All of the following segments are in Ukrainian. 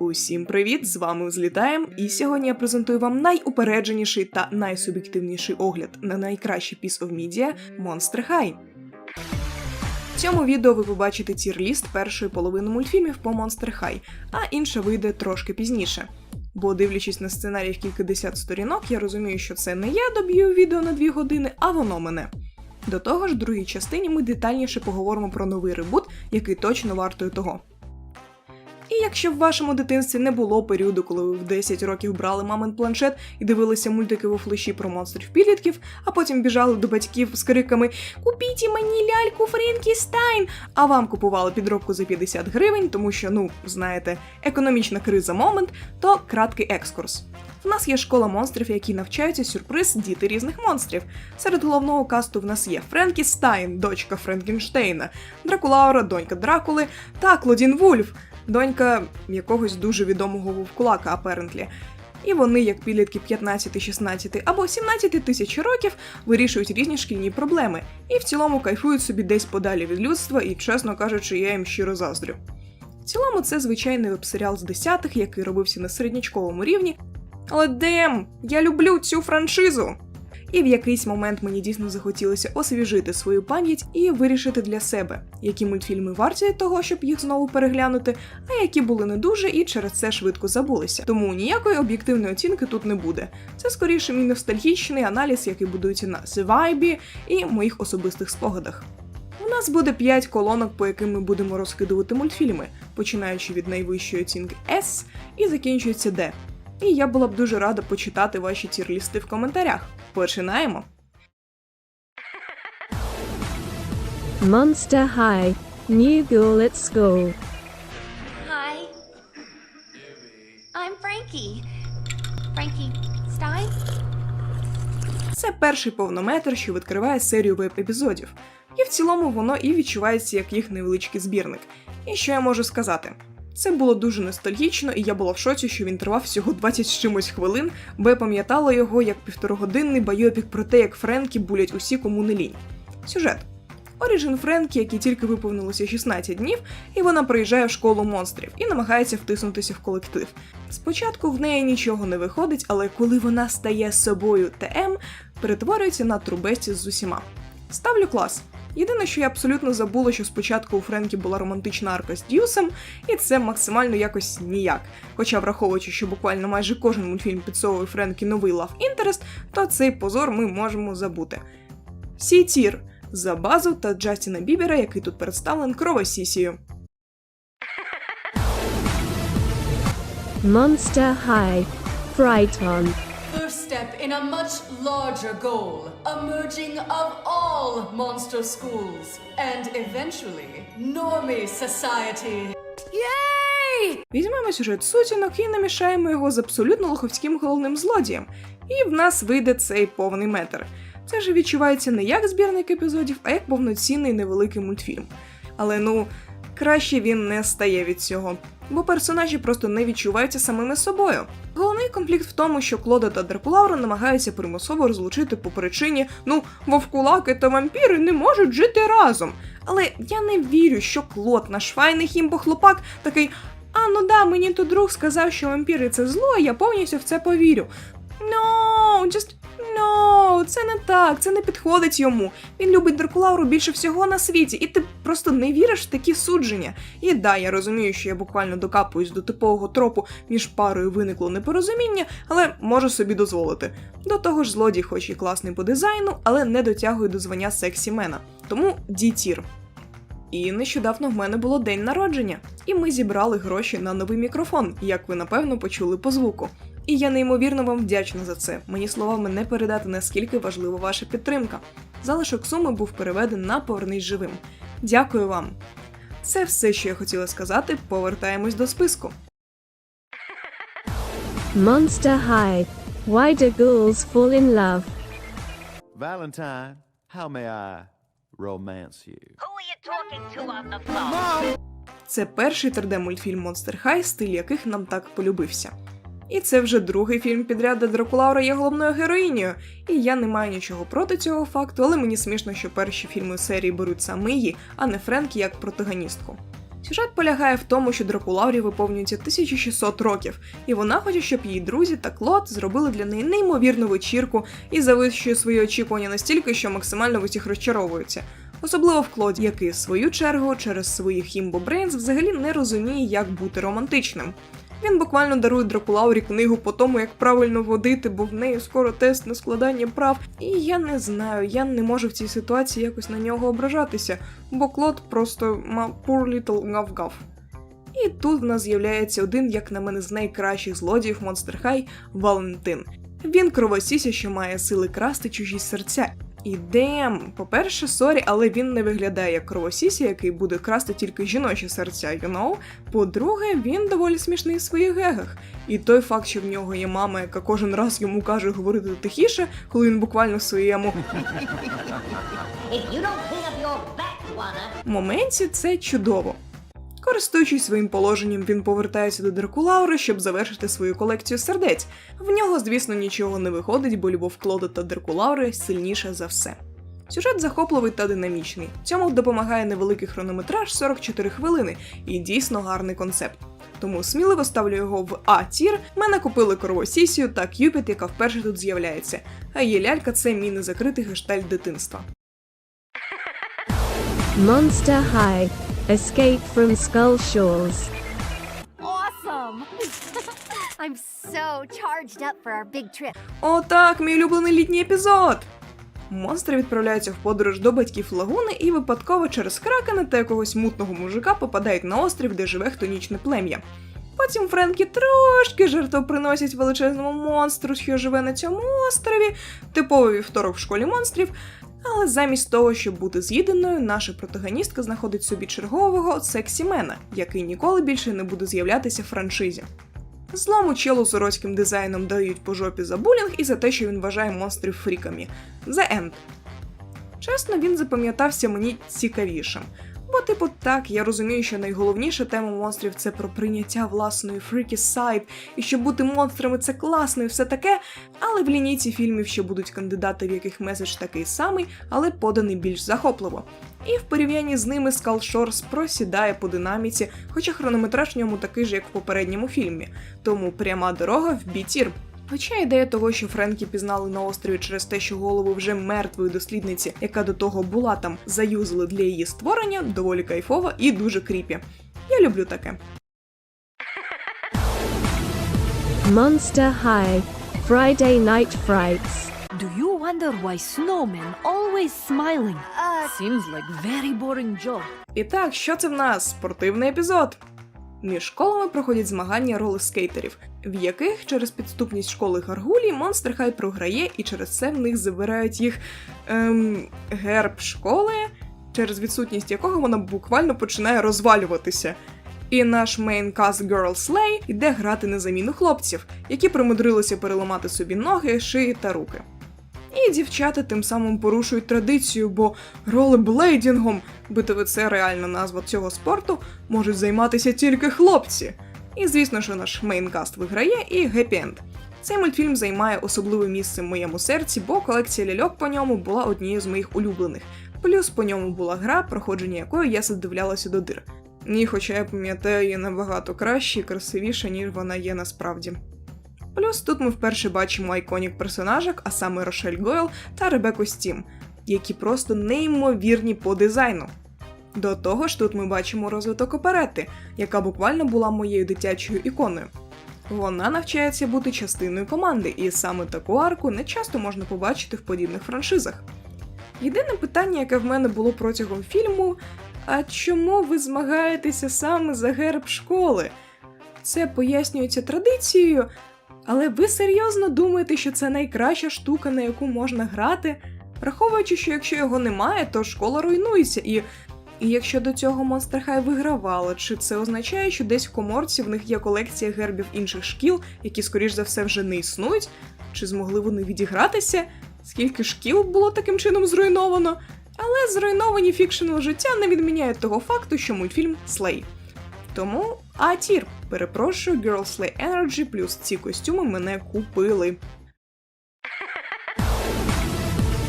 Усім привіт! З вами Злітаєм, і сьогодні я презентую вам найупередженіший та найсуб'єктивніший огляд на найкращий piece of media Monster High. В цьому відео ви побачите тір-ліст першої половини мультфільмів по Monster High, а інше вийде трошки пізніше. Бо дивлячись на сценарій в кількадесят сторінок, я розумію, що це не я доб'ю відео на дві години, а воно мене. До того ж, в другій частині ми детальніше поговоримо про новий ребут, який точно вартує того. Якщо в вашому дитинстві не було періоду, коли ви в 10 років брали мамин планшет і дивилися мультики у флеші про монстрів підлітків, а потім біжали до батьків з криками Купіть мені ляльку Фрінкістайн! А вам купували підробку за 50 гривень, тому що, ну, знаєте, економічна криза момент, то краткий екскурс. У нас є школа монстрів, які навчаються сюрприз діти різних монстрів. Серед головного касту в нас є Френкі Стайн, дочка Франкенштейна, Дракулаура, донька Дракули та Клодін Вульф, донька якогось дуже відомого вовкулака, аперентлі. І вони, як підлітки 15, 16 або 17 тисяч років, вирішують різні шкільні проблеми і в цілому кайфують собі десь подалі від людства, і, чесно кажучи, я їм щиро заздрю. В цілому, це звичайний веб-серіал з десятих, який робився на середнячковому рівні. Але дем, я люблю цю франшизу. І в якийсь момент мені дійсно захотілося освіжити свою пам'ять і вирішити для себе, які мультфільми варті того, щоб їх знову переглянути, а які були не дуже і через це швидко забулися. Тому ніякої об'єктивної оцінки тут не буде. Це скоріше мій ностальгічний аналіз, який будується на вайбі і моїх особистих спогадах. У нас буде 5 колонок, по яким ми будемо розкидувати мультфільми, починаючи від найвищої оцінки S і закінчується D. І я була б дуже рада почитати ваші тірлісти в коментарях. Починаємо! Monster High. New girl at school. Hi. I'm Frankie. Frankie Stein? Це перший повнометр, що відкриває серію веб-епізодів. І в цілому воно і відчувається як їх невеличкий збірник. І що я можу сказати? Це було дуже ностальгічно, і я була в шоці, що він тривав всього 20 з чимось хвилин, бо я пам'ятала його як півторагодинний байопік про те, як Френкі булять усі, кому не лінь. Сюжет. Оріджин Френкі, який тільки виповнилося 16 днів, і вона приїжджає в школу монстрів і намагається втиснутися в колектив. Спочатку в неї нічого не виходить, але коли вона стає собою ТМ, перетворюється на трубесті з усіма. Ставлю клас. Єдине, що я абсолютно забула, що спочатку у Френкі була романтична арка з Дьюсом, і це максимально якось ніяк. Хоча, враховуючи, що буквально майже кожен мультфільм підсовує Френкі новий Love Interest, то цей позор ми можемо забути. Сі Тір за базу та Джастіна Бібера, який тут представлен кровосісію. Monster High. Frighton. First step in a much larger goal a merging of all monster schools and eventually Normie Society. Візьмемо сюжет сутінок і намішаємо його з абсолютно лоховським головним злодієм, і в нас вийде цей повний метр. Це ж відчувається не як збірник епізодів, а як повноцінний невеликий мультфільм. Але ну, краще він не стає від цього, бо персонажі просто не відчуваються самими собою. Головний конфлікт в тому, що Клода та Дракулаура намагаються примусово розлучити по причині ну, вовкулаки та вампіри не можуть жити разом. Але я не вірю, що Клод, наш файний хімбо-хлопак, такий. А ну да, мені тут друг сказав, що вампіри це зло, і я повністю в це повірю. No, just no, це не так, це не підходить йому. Він любить Дракулауру більше всього на світі, і ти просто не віриш в такі судження. І да, я розумію, що я буквально докапуюсь до типового тропу між парою виникло непорозуміння, але можу собі дозволити. До того ж, злодій, хоч і класний по дизайну, але не дотягує до звання сексі-мена. Тому дітір. І нещодавно в мене було день народження, і ми зібрали гроші на новий мікрофон, як ви напевно почули по звуку. І я неймовірно вам вдячна за це. Мені словами не передати наскільки важлива ваша підтримка. Залишок суми був переведений на повернись живим. Дякую вам. Це все, що я хотіла сказати. Повертаємось до списку. Monster High. Why do ghouls fall in love? Valentine, how may I romance you? Who are you talking to on the phone? Це перший 3D-мультфільм Monster High, стиль яких нам так полюбився. І це вже другий фільм підряд, де Дракулаура є головною героїнею. І я не маю нічого проти цього факту, але мені смішно, що перші фільми серії беруть саме її, а не Френкі як протагоністку. Сюжет полягає в тому, що Дракулаурі виповнюється 1600 років, і вона хоче, щоб її друзі та Клод зробили для неї неймовірну вечірку і завищує свої очікування настільки, що максимально в усіх розчаровуються. Особливо в Клоді, який в свою чергу через своїх Хімбо Брейнс взагалі не розуміє, як бути романтичним. Він буквально дарує Дракулаурі книгу по тому, як правильно водити, бо в неї скоро тест на складання прав. І я не знаю, я не можу в цій ситуації якось на нього ображатися, бо Клод просто ма poor little гав-гав. І тут в нас з'являється один, як на мене, з найкращих злодіїв Monster High – Валентин. Він кровосіся, що має сили красти чужі серця. І дем, по-перше, сорі, але він не виглядає як кровосісі, який буде красти тільки жіночі серця, you know? По-друге, він доволі смішний в своїх гегах. І той факт, що в нього є мама, яка кожен раз йому каже говорити тихіше, коли він буквально в своєму моменті, це чудово. Користуючись своїм положенням, він повертається до Дракулаури, щоб завершити свою колекцію сердець. В нього, звісно, нічого не виходить, бо любов Клода та Дракулаури сильніша за все. Сюжет захопливий та динамічний. Цьому допомагає невеликий хронометраж 44 хвилини і дійсно гарний концепт. Тому сміливо ставлю його в А тір. Мене купили Кровосісію та Кюпіт, яка вперше тут з'являється. А її лялька це мій незакритий гештальт дитинства. Monster High. Escape from Skull Shores. Awesome! I'm so charged up for our big trip. Отак, мій улюблений літній епізод. Монстри відправляються в подорож до батьків лагуни і випадково через кракена та якогось мутного мужика попадають на острів, де живе хтонічне плем'я. Потім Френкі трошки жертвоприносять величезному монстру, що живе на цьому острові, типовий вівторок в школі монстрів. Але замість того, щоб бути з'їденою, наша протагоністка знаходить собі чергового сексімена, який ніколи більше не буде з'являтися в франшизі. Злому челу з уродським дизайном дають по жопі за булінг і за те, що він вважає монстрів фріками. The End. Чесно, він запам'ятався мені цікавішим. Бо, типу, так, я розумію, що найголовніша тема монстрів це про прийняття власної freaky side, і що бути монстрами це класно і все таке, але в лінійці фільмів ще будуть кандидати, в яких меседж такий самий, але поданий більш захопливо. І в порівнянні з ними Skull Shores просідає по динаміці, хоча хронометраж ньому такий же, як в попередньому фільмі. Тому пряма дорога в бітір. Хоча ідея того, що Френкі пізнали на острові через те, що голову вже мертвої дослідниці, яка до того була там, заюзали для її створення, доволі кайфова і дуже кріпі. Я люблю таке. Monster High. Friday Night Frights. Do you wonder why snowmen always smiling? Uh, Seems like very boring job. І так, що це в нас? Спортивний епізод. Між школами проходять змагання ролескейтерів, в яких через підступність школи Гаргулі Монстр Хай програє, і через це в них забирають їх ем, герб школи, через відсутність якого вона буквально починає розвалюватися. І наш мейнкаст Girl Slay йде грати на заміну хлопців, які примудрилися переламати собі ноги, шиї та руки. І дівчата тим самим порушують традицію, бо ролеблейдінгом, битови це реальна назва цього спорту, можуть займатися тільки хлопці. І звісно, що наш мейнкаст виграє і гепі-енд. Цей мультфільм займає особливе місце в моєму серці, бо колекція ляльок по ньому була однією з моїх улюблених. Плюс по ньому була гра, проходження якої я задивлялася до дир. Ні, хоча я пам'ятаю її набагато краще і красивіше, ніж вона є насправді. Плюс тут ми вперше бачимо айконік персонажок, а саме Рошель Гойл та Ребеку Стім, які просто неймовірні по дизайну. До того ж, тут ми бачимо розвиток оперети, яка буквально була моєю дитячою іконою. Вона навчається бути частиною команди, і саме таку арку не часто можна побачити в подібних франшизах. Єдине питання, яке в мене було протягом фільму: а чому ви змагаєтеся саме за герб школи? Це пояснюється традицією, але ви серйозно думаєте, що це найкраща штука, на яку можна грати? Враховуючи, що якщо його немає, то школа руйнується, і, і якщо до цього Monster High вигравало, чи це означає, що десь в коморці в них є колекція гербів інших шкіл, які, скоріш за все, вже не існують? Чи змогли вони відігратися? Скільки шкіл було таким чином зруйновано? Але зруйновані фікшенл життя не відміняють того факту, що мультфільм Слей. Тому А тір. Перепрошую, Girl Slay Energy плюс ці костюми мене купили.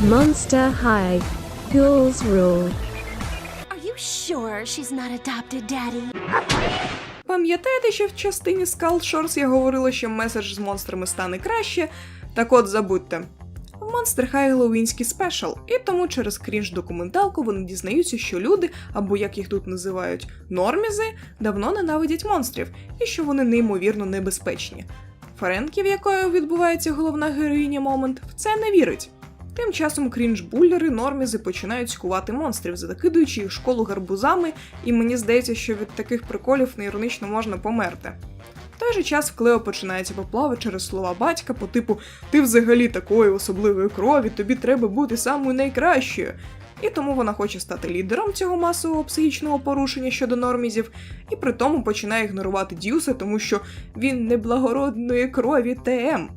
Monster High. Ghouls Rule. are you sure she's not adopted, Daddy? Пам'ятаєте, що в частині Skull Shores я говорила, що меседж з монстрами стане краще? Так от забудьте. High Halloweenський спешл, і тому через крінж документалку вони дізнаються, що люди, або як їх тут називають, нормізи, давно ненавидять монстрів, і що вони неймовірно небезпечні. Френкі, в якої відбувається головна героїня момент, в це не вірить. Тим часом крінж-буллери нормізи починають скувати монстрів, закидуючи їх школу гарбузами, і мені здається, що від таких приколів неіронічно можна померти. Той же час в Клео починається поплава через слова батька по типу Ти взагалі такої особливої крові, тобі треба бути самою найкращою. І тому вона хоче стати лідером цього масового психічного порушення щодо нормізів, і при тому починає ігнорувати Дюса, тому що він неблагородної крові ТМ.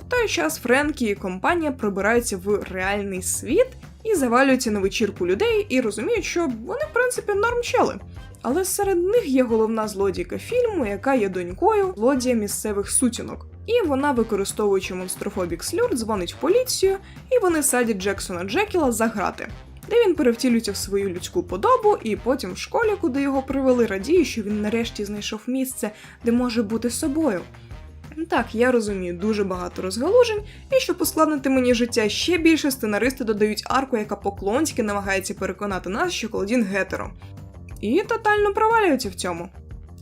В той час Френкі і компанія пробираються в реальний світ і завалюються на вечірку людей і розуміють, що вони, в принципі, нормчали. Але серед них є головна злодійка фільму, яка є донькою злодія місцевих сутінок. І вона, використовуючи монстрофобік слюр, дзвонить в поліцію, і вони садять Джексона Джекіла за грати, де він перевтілюється в свою людську подобу, і потім в школі, куди його привели, радіє, що він нарешті знайшов місце, де може бути собою. Так, я розумію, дуже багато розгалужень, і щоб ускладнити мені життя ще більше, сценаристи додають арку, яка поклонськи намагається переконати нас, що Клодін гетеро. І тотально провалюються в цьому.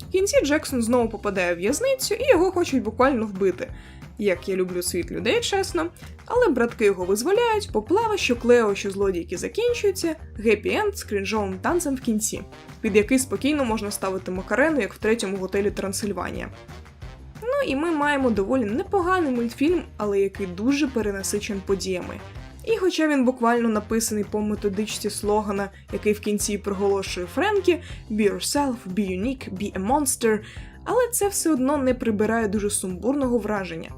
В кінці Джексон знову попадає в в'язницю і його хочуть буквально вбити. Як я люблю світ людей, чесно, але братки його визволяють, поплава, що Клео, що злодійки закінчуються, гепі енд з крінжовим танцем в кінці, під який спокійно можна ставити Макарену, як в третьому готелі Трансильванія. Ну і ми маємо доволі непоганий мультфільм, але який дуже перенасичен подіями. І хоча він буквально написаний по методичці слогана, який в кінці проголошує Френкі «Be yourself, be unique, be a monster», але це все одно не прибирає дуже сумбурного враження.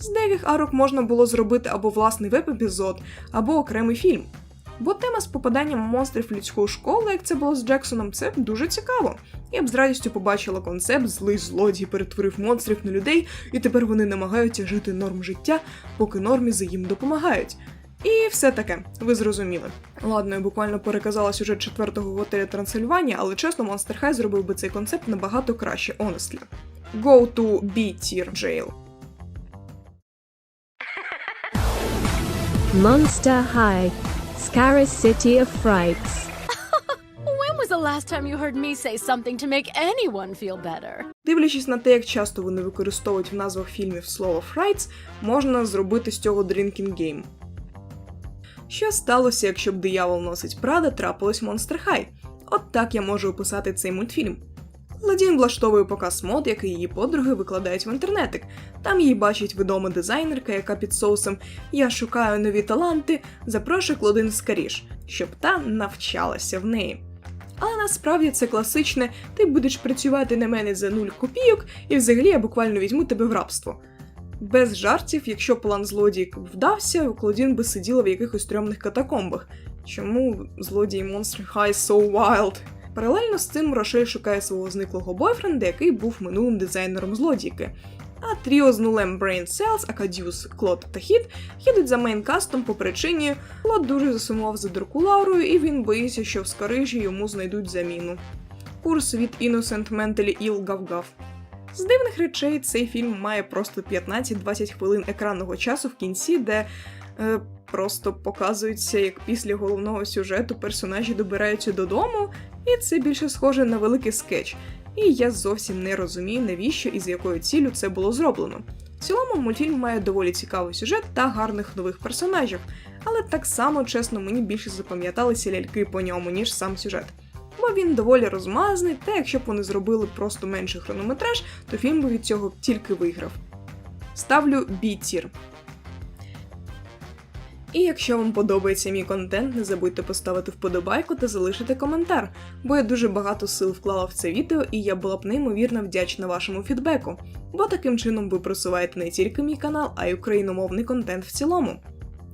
З деяких арок можна було зробити або власний веб-епізод, або окремий фільм. Бо тема з попаданням монстрів в школу, як це було з Джексоном, це дуже цікаво. Я б з радістю побачила концепт, злий злодій перетворив монстрів на людей, і тепер вони намагаються жити норм життя, поки нормізи їм допомагають. І все таке, ви зрозуміли. Ладно, я буквально переказала сюжет четвертого готеля Трансильванія, але чесно, Monster High зробив би цей концепт набагато краще, honestly. Go to B-tier jail. Monster High. Scaris City of Frights. When was the last time you heard me say something to make anyone feel better? Дивлячись на те, як часто вони використовують в назвах фільмів слово «Frights», можна зробити з цього drinking game. Що сталося, якщо б диявол носить Прада трапилось Monster High? От так я можу описати цей мультфільм. Ладін влаштовує показ мод, який її подруги викладають в інтернетик. Там її бачить відома дизайнерка, яка під соусом Я шукаю нові таланти, запрошує Клодин Скаріш, щоб та навчалася в неї. Але насправді це класичне ти будеш працювати на мене за нуль копійок, і взагалі я буквально візьму тебе в рабство. Без жартів, якщо план злодій вдався, Клодін би сиділа в якихось стрьомних катакомбах. Чому злодій Monster High so wild? Паралельно з цим Рошель шукає свого зниклого бойфренда, який був минулим дизайнером злодійки. А тріо з нулем Brain Cells, Акадіус, Клод та Хіт їдуть за мейнкастом по причині Клод дуже засумував за Дракулаурою, і він боїться, що в Скарижі йому знайдуть заміну. Курс від Innocent Mentally Ill Гав-Гав. З дивних речей цей фільм має просто 15-20 хвилин екранного часу в кінці, де е, просто показується, як після головного сюжету персонажі добираються додому, і це більше схоже на великий скетч. І я зовсім не розумію, навіщо і з якою ціллю це було зроблено. В цілому мультфільм має доволі цікавий сюжет та гарних нових персонажів, але так само, чесно, мені більше запам'яталися ляльки по ньому, ніж сам сюжет. Він доволі розмазаний, та якщо б вони зробили просто менший хронометраж, то фільм би від цього тільки виграв. Ставлю B-тір. І якщо вам подобається мій контент, не забудьте поставити вподобайку та залишити коментар, бо я дуже багато сил вклала в це відео, і я була б неймовірно вдячна вашому фідбеку, бо таким чином ви просуваєте не тільки мій канал, а й україномовний контент в цілому.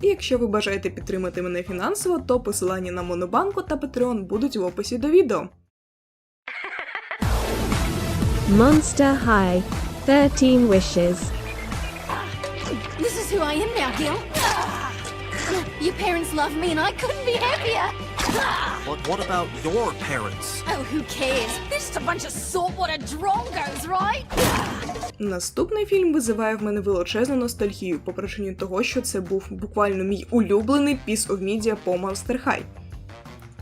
І якщо ви бажаєте підтримати мене фінансово, то посилання на Монобанку та Patreon будуть в описі до відео. Monster High. 13 Wishes. This is who I am now, Gil. Your parents love me and I couldn't be happier. But what about your parents? Oh, who cares? They're just a bunch of saltwater drongos, right? Наступний фільм визиває в мене величезну ностальгію по причині того, що це був буквально мій улюблений Piece of Media по Monster High.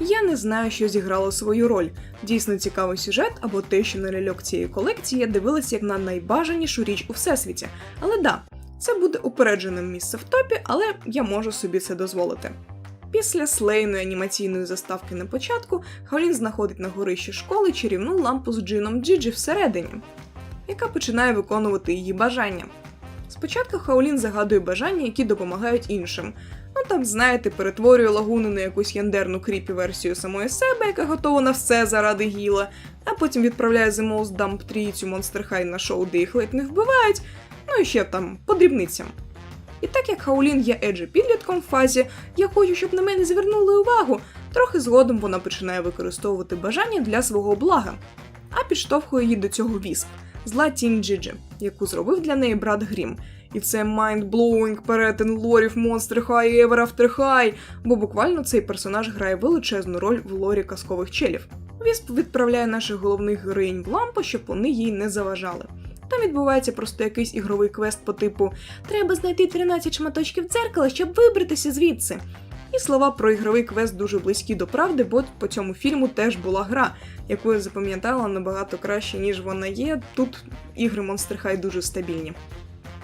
Я не знаю, що зіграло свою роль. Дійсно цікавий сюжет або те, що на ляльок цієї колекції я дивилася як на найбажанішу річ у всесвіті. Але да, це буде упередженим місце в топі, але я можу собі це дозволити. Після слейної анімаційної заставки на початку Хаолін знаходить на горищі школи чарівну лампу з джином Джиджі всередині, яка починає виконувати її бажання. Спочатку Хаолін загадує бажання, які допомагають іншим. Ну так знаєте, перетворює лагуну на якусь ядерну кріпі версію самої себе, яка готова на все заради гіла, а потім відправляє The Most Dump трійцю Monster High на шоу, де їх ледь не вбивають, ну і ще там по дрібницям. І так як Хаолін є еджі підлітком в фазі, я хочу, щоб на мене звернули увагу. Трохи згодом вона починає використовувати бажання для свого блага, а підштовхує її до цього вісп, зла тінь Джиджі, яку зробив для неї брат Грім. І це mind-blowing перетин лорів Monster High Ever After High, бо буквально цей персонаж грає величезну роль в лорі казкових челів. Вісп відправляє наших головних героїнь в лампу, щоб вони їй не заважали. Там відбувається просто якийсь ігровий квест по типу Треба знайти 13 шматочків дзеркала, щоб вибратися звідси. І слова про ігровий квест дуже близькі до правди, бо по цьому фільму теж була гра, яку я запам'ятала набагато краще, ніж вона є. Тут ігри Monster High дуже стабільні.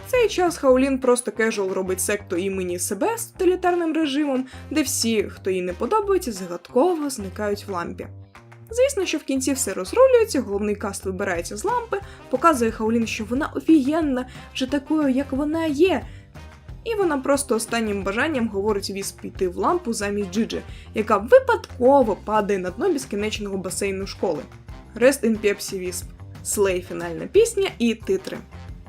В цей час Хаолін просто кежуал робить секту імені себе з тоталітарним режимом, де всі, хто їй не подобається, загадково зникають в лампі. Звісно, що в кінці все розрулюється, головний каст вибирається з лампи, показує Хаолін, що вона офігенна, вже такою, як вона є. І вона просто останнім бажанням говорить Вісп піти в лампу замість Джиджи, яка випадково падає на дно безкінечного басейну школи. Rest in Pepsi Вісп, Слей фінальна пісня і титри.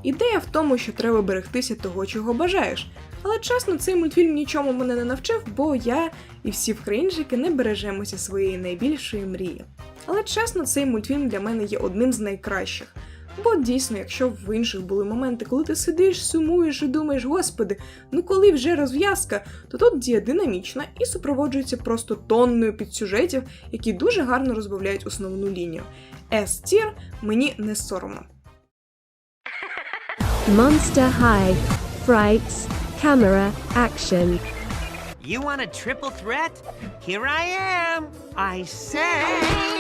Ідея в тому, що треба берегтися того, чого бажаєш. Але чесно, цей мультфільм нічому мене не навчив, бо я і всі вкраїнчики не бережемося своєї найбільшої мрії. Але чесно, цей мультфільм для мене є одним з найкращих. Бо дійсно, якщо в інших були моменти, коли ти сидиш, сумуєш і думаєш, господи, ну коли вже розв'язка, то тут дія динамічна і супроводжується просто тонною підсюжетів, які дуже гарно розбавляють основну лінію. S-тір мені не соромно. Monster High. Frights. Camera. Action. You want a triple threat? Here I am. I sing.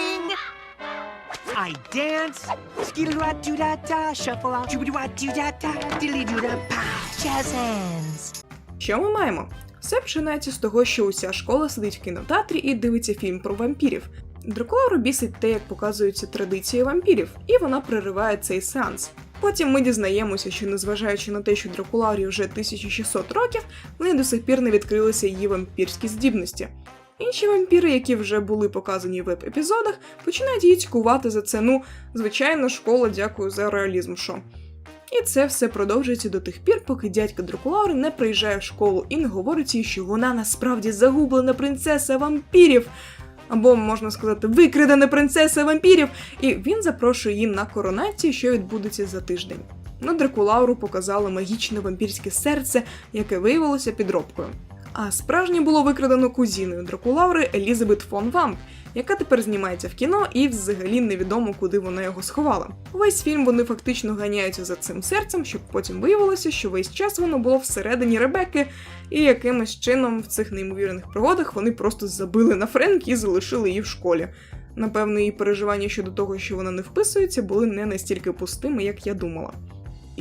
I dance. Skidoo doo da da. Shuffle out. Doo doo da da. Diddly doo da pa. Jazz hands. Що ми маємо? Все починається з того, що уся школа сидить в кінотеатрі і дивиться фільм про вампірів. Дракулауру бісить те, як показуються традиції вампірів, і вона перериває цей сеанс. Потім ми дізнаємося, що незважаючи на те, що Дракулаурі вже 1600 років, вони до сих пір не відкрилися її вампірські здібності. Інші вампіри, які вже були показані в веб-епізодах, починають її цькувати за це. Ну, звичайно, школа дякую за реалізм шо. І це все продовжується до тих пір, поки дядька Дракулаури не приїжджає в школу і не говорить їй, що вона насправді загублена принцеса вампірів. Або, можна сказати, викрадена принцеса вампірів, і він запрошує її на коронацію, що відбудеться за тиждень. На Дракулауру показали магічне вампірське серце, яке виявилося підробкою. А справжнє було викрадено кузіною Дракулаури Елізабет фон Вамп, яка тепер знімається в кіно, і взагалі невідомо, куди вона його сховала. Весь фільм вони фактично ганяються за цим серцем, щоб потім виявилося, що весь час воно було всередині Ребекки, і якимось чином в цих неймовірних пригодах вони просто забили на Френкі і залишили її в школі. Напевно, її переживання щодо того, що вона не вписується, були не настільки пустими, як я думала.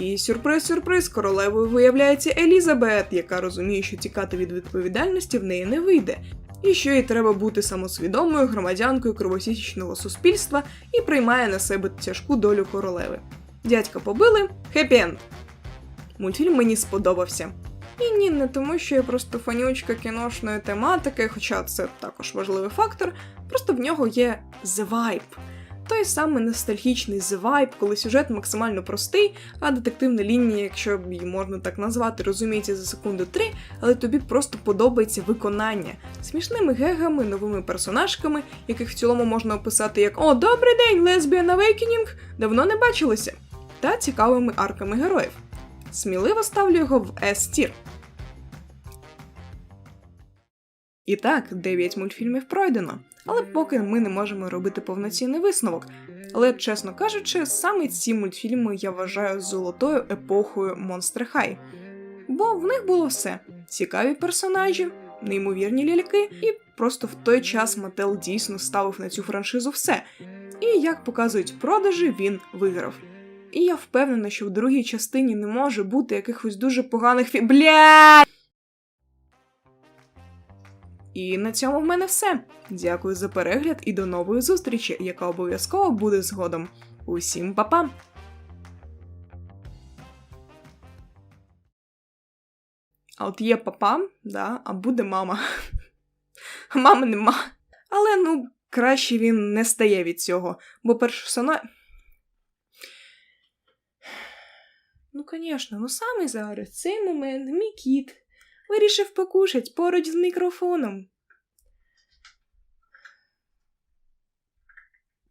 І сюрприз-сюрприз, королевою виявляється Елізабет, яка розуміє, що тікати від відповідальності в неї не вийде, і що їй треба бути самосвідомою громадянкою кровосісічного суспільства і приймає на себе тяжку долю королеви. Дядька побили, хеппі-енд. Мультфільм мені сподобався. І ні, не тому, що я просто фанючка кіношної тематики, хоча це також важливий фактор, просто в нього є the vibe. Той самий ностальгічний The коли сюжет максимально простий, а детективна лінія, якщо її можна так назвати, розуміється за секунду три, але тобі просто подобається виконання смішними гегами, новими персонажками, яких в цілому можна описати як О, добрий день, Lesbian Awakening! Давно не бачилися, та цікавими арками героїв. Сміливо ставлю його в S-тір. І так, 9 мультфільмів пройдено, але поки ми не можемо робити повноцінний висновок. Але, чесно кажучи, саме ці мультфільми я вважаю золотою епохою Monster High. Бо в них було все: цікаві персонажі, неймовірні ляльки, і просто в той час Мател дійсно ставив на цю франшизу все. І як показують продажі, він виграв. І я впевнена, що в другій частині не може бути якихось дуже поганих фі... Бля! І на цьому в мене все. Дякую за перегляд і до нової зустрічі, яка обов'язково буде згодом. Усім па-па! А от є папа, да, а буде мама. Мами нема. Але ну, краще він не стає від цього, бо персонаж. Ну, звісно, ну саме зараз, цей момент, мій кіт вирішив покушать поруч з мікрофоном.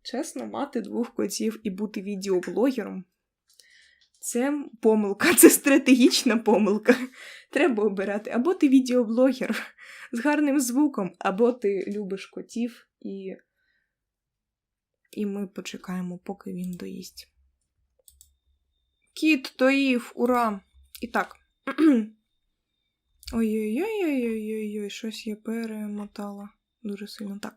Чесно, мати двох котів і бути відеоблогером. Це помилка, це стратегічна помилка. Треба обирати або ти відеоблогер з гарним звуком, або ти любиш котів і. І ми почекаємо, поки він доїсть. Кіт доїв, ура! І так. Ой-ой-ой-ой-ой-ой, щось я перемотала дуже сильно. Так.